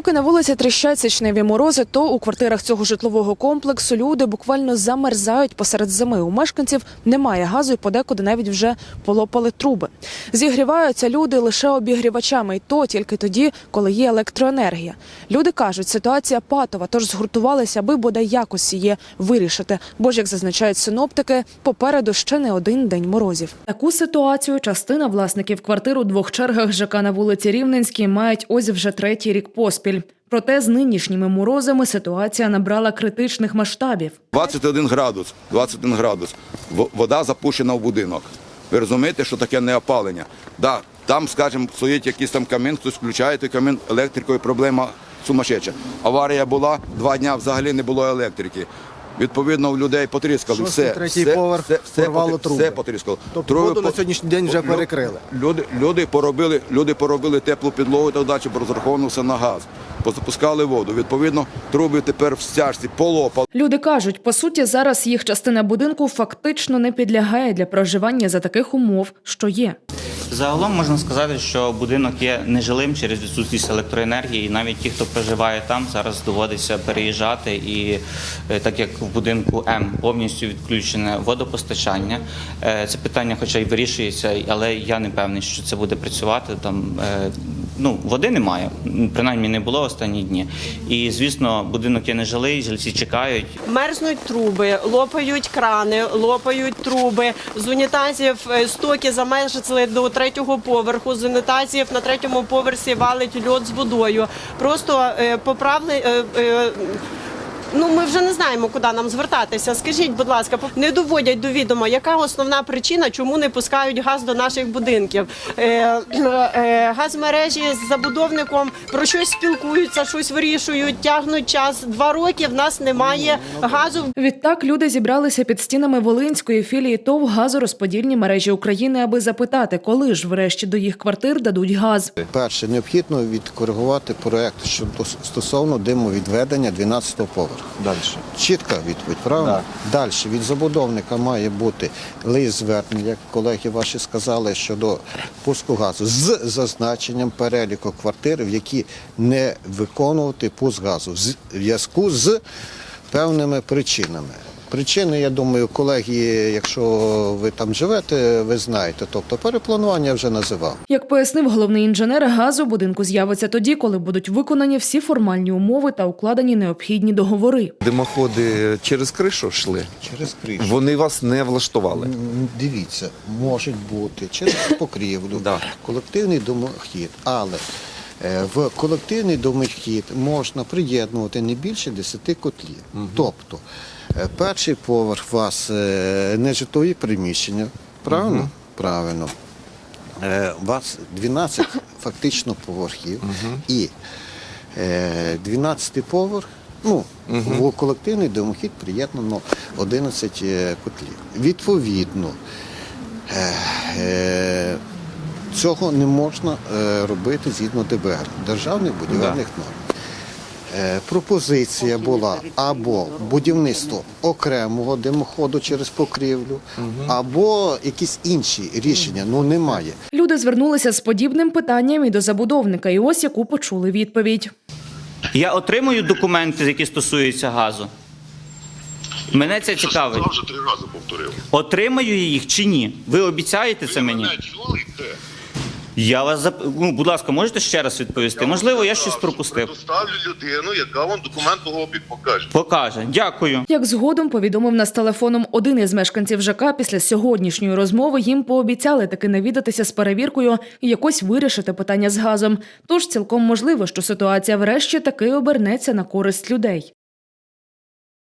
Поки на вулиці тріщать січневі морози, то у квартирах цього житлового комплексу люди буквально замерзають посеред зими. У мешканців немає газу і подекуди навіть вже полопали труби. Зігріваються люди лише обігрівачами, і то тільки тоді, коли є електроенергія. Люди кажуть, ситуація патова, тож згуртувалися, аби бодай якось її вирішити. Бо ж, як зазначають синоптики, попереду ще не один день морозів. Таку ситуацію частина власників квартир у двох чергах ЖК на вулиці Рівненській мають ось вже третій рік поспіль. Проте з нинішніми морозами ситуація набрала критичних масштабів. 21 градус, 21 градус. Вода запущена в будинок. Ви розумієте, що таке не опалення? Да, там, скажімо, стоїть якийсь там камін, хтось включає той камін електрикою, проблема сумасшедша. Аварія була, два дні взагалі не було електрики. Відповідно, у людей потріскали. Все, третій все, поверх все, все, порвало потр- труби. все потріскало. Тобто Труби воду на по- сьогоднішній день вже лю- перекрили. Люди, люди, поробили, люди поробили теплу підлогу і так далі, бо на газ. Позапускали воду. Відповідно, труби тепер в стяжці полопали. Люди кажуть, по суті, зараз їх частина будинку фактично не підлягає для проживання за таких умов, що є. Загалом можна сказати, що будинок є нежилим через відсутність електроенергії. І навіть ті, хто проживає там, зараз доводиться переїжджати. І е, так як в будинку М повністю відключене водопостачання, е, це питання, хоча й вирішується, але я не певний, що це буде працювати. Там е, ну води немає, принаймні не було останні дні. І звісно, будинок є нежилий, жильці чекають. Мерзнуть труби, лопають крани, лопають труби. З унітазів е, стоки заменшили до третього поверху. З унітазів на третьому поверсі валить льод з водою. Просто е, поправли. е, е, Ну, ми вже не знаємо, куди нам звертатися. Скажіть, будь ласка, не доводять до відома, яка основна причина, чому не пускають газ до наших будинків? Е, е, газмережі з забудовником про щось спілкуються, щось вирішують, тягнуть час. Два роки в нас немає газу. Відтак люди зібралися під стінами Волинської філії ТОВ газорозподільні мережі України, аби запитати, коли ж врешті до їх квартир дадуть газ. Перше, необхідно відкоригувати проект щодо стосовно димовідведення 12-го поверху. Далі. Чітка відповідь, правильно? Далі від забудовника має бути лист звернення, як колеги ваші сказали, щодо пуску газу з зазначенням переліку квартир, в які не виконувати пуск газу в зв'язку з певними причинами. Причини, я думаю, колеги, якщо ви там живете, ви знаєте. Тобто перепланування я вже називав. Як пояснив головний інженер, газ у будинку з'явиться тоді, коли будуть виконані всі формальні умови та укладені необхідні договори. Димоходи через кришу йшли. Через кришу. Вони вас не влаштували. Дивіться, можуть бути через покрівлю, Да. колективний домохід, але е, в колективний домохід можна приєднувати не більше 10 котлів. Тобто е, перший поверх у вас е, нежитлові приміщення, правильно? Правильно. Е, У вас 12 фактично поверхів і е, 12 поверх, ну, в колективний домохід приєднано 11 е, котлів. Відповідно, е, е, цього не можна е, робити згідно ДБР, державних будівельних норм. Е, Пропозиція була або будівництво окремого димоходу через покрівлю, або якісь інші рішення. Ну немає. Люди звернулися з подібним питанням і до забудовника, і ось яку почули відповідь. Я отримую документи, які стосуються газу. Мене це цікавить. Вже три рази повторив. Отримаю їх чи ні? Ви обіцяєте це мені? Я вас зап... ну, будь ласка, можете ще раз відповісти? Можливо, я щось пропустив. Доставлю людину, яка вам документообіг покаже. Покаже. Дякую. Як згодом повідомив нас телефоном один із мешканців ЖК, після сьогоднішньої розмови їм пообіцяли таки навідатися з перевіркою і якось вирішити питання з газом. Тож цілком можливо, що ситуація врешті таки обернеться на користь людей.